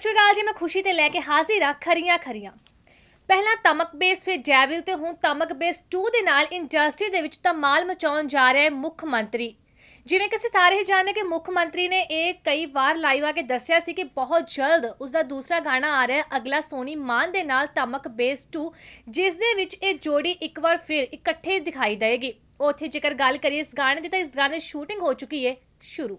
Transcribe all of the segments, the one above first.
ਸ਼੍ਰੀ ਅਕਾਲ ਜੀ, ਮੈਂ ਖੁਸ਼ੀ ਤੇ ਲੈ ਕੇ ਹਾਜ਼ਰ ਹਾਂ, ਖਰੀਆਂ ਖਰੀਆਂ। ਪਹਿਲਾਂ ਤਮਕ ਬੇਸ ਫਿਰ ਡੈਵਿਲ ਤੇ ਹੁਣ ਤਮਕ ਬੇਸ 2 ਦੇ ਨਾਲ ਇੰਡਸਟਰੀ ਦੇ ਵਿੱਚ ਧਮਾਲ ਮਚਾਉਣ ਜਾ ਰਿਹਾ ਹੈ ਮੁੱਖ ਮੰਤਰੀ। ਜਿਵੇਂ ਕਿ ਅਸੀਂ ਸਾਰੇ ਹੀ ਜਾਣਦੇ ਕਿ ਮੁੱਖ ਮੰਤਰੀ ਨੇ ਇਹ ਕਈ ਵਾਰ ਲਾਈਵ ਆ ਕੇ ਦੱਸਿਆ ਸੀ ਕਿ ਬਹੁਤ ਜਲਦ ਉਸ ਦਾ ਦੂਸਰਾ ਗਾਣਾ ਆ ਰਿਹਾ ਹੈ, ਅਗਲਾ ਸੋਨੀ ਮਾਨ ਦੇ ਨਾਲ ਤਮਕ ਬੇਸ 2 ਜਿਸ ਦੇ ਵਿੱਚ ਇਹ ਜੋੜੀ ਇੱਕ ਵਾਰ ਫਿਰ ਇਕੱਠੇ ਦਿਖਾਈ ਦੇਗੀ ਉੱਥੇ ਜੇਕਰ ਗੱਲ ਕਰੀਏ ਇਸ ਗਾਣੇ ਦੀ ਤਾਂ ਇਸ ਗਾਣੇ ਸ਼ੂਟਿੰਗ ਹੋ ਚੁੱਕੀ ਹੈ, ਸ਼ੁਰੂ।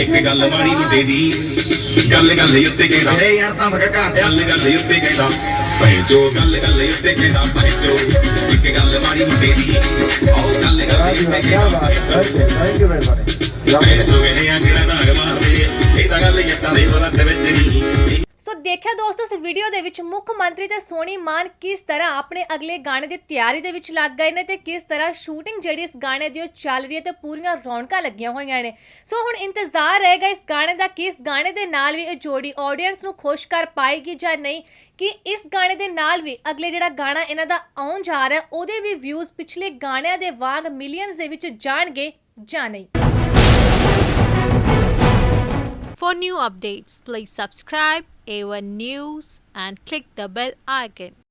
ਇੱਕ ਗੱਲ ਮਾੜੀ ਮੁੰਡੇ ਦੀ ਗੱਲ ਗੱਲ ਉੱਤੇ ਕਹਿੰਦਾ ਏ ਯਾਰ ਤਾਂ ਮਗਾ ਘਾਟ ਗੱਲ ਗੱਲ ਉੱਤੇ ਕਹਿੰਦਾ ਭਈ ਜੋ ਗੱਲ ਗੱਲ ਉੱਤੇ ਕਹਿੰਦਾ ਭਈ ਜੋ ਇੱਕ ਗੱਲ ਮਾੜੀ ਮੁੰਡੇ ਦੀ ਆਓ ਗੱਲ ਗੱਲ ਉੱਤੇ ਕਹਿੰਦਾ ਥੈਂਕ ਯੂ ਵੈਰੀ ਆ ਜਿਹੜਾ ਨਾਗ ਮਾਰਦੇ? ਇਹ ਤਾਂ ਗੱਲ ਜੱਟਾਂ ਦੇ ਬਲੱਡ ਵਿੱਚ ਨਹੀਂ। ਦੇਖਿਆ ਦੋਸਤੋ, ਇਸ ਵੀਡੀਓ ਦੇ ਵਿੱਚ ਮੁੱਖ ਮੰਤਰੀ ਤੇ ਸੋਨੀ ਮਾਨ ਕਿਸ ਤਰ੍ਹਾਂ ਆਪਣੇ ਅਗਲੇ ਗਾਣੇ ਦੀ ਤਿਆਰੀ ਦੇ ਵਿੱਚ ਲੱਗ ਗਏ ਨੇ ਤੇ ਕਿਸ ਤਰ੍ਹਾਂ ਸ਼ੂਟਿੰਗ ਜਿਹੜੀ ਇਸ ਗਾਣੇ ਦੀ ਉਹ ਚੱਲ ਰਹੀ ਹੈ ਤੇ ਪੂਰੀਆਂ ਰੌਣਕਾਂ ਲੱਗੀਆਂ ਹੋਈਆਂ ਨੇ। ਸੋ ਹੁਣ ਇੰਤਜ਼ਾਰ ਰਹੇਗਾ ਇਸ ਗਾਣੇ ਦਾ ਕਿ ਇਸ ਗਾਣੇ ਦੇ ਨਾਲ ਵੀ ਇਹ ਜੋੜੀ ਆਡੀਅנס ਨੂੰ ਖੁਸ਼ ਕਰ ਪਾਏਗੀ ਜਾਂ ਨਹੀਂ, ਕਿ ਇਸ ਗਾਣੇ ਦੇ ਨਾਲ ਵੀ ਅਗਲੇ ਜਿਹੜਾ ਗਾਣਾ ਇਹਨਾਂ ਦਾ ਆਉਣ ਜਾ ਰਿਹਾ, ਉਹਦੇ ਵੀ ਵਿਊਜ਼ ਪਿਛਲੇ ਗਾਣਿਆਂ ਦੇ ਵਾਂਗ ਮਿਲੀਅਨਸ ਦੇ ਵਿੱਚ ਜਾਣਗੇ ਜਾਂ ਨਹੀਂ। For new updates, please subscribe A1 News and click the bell icon.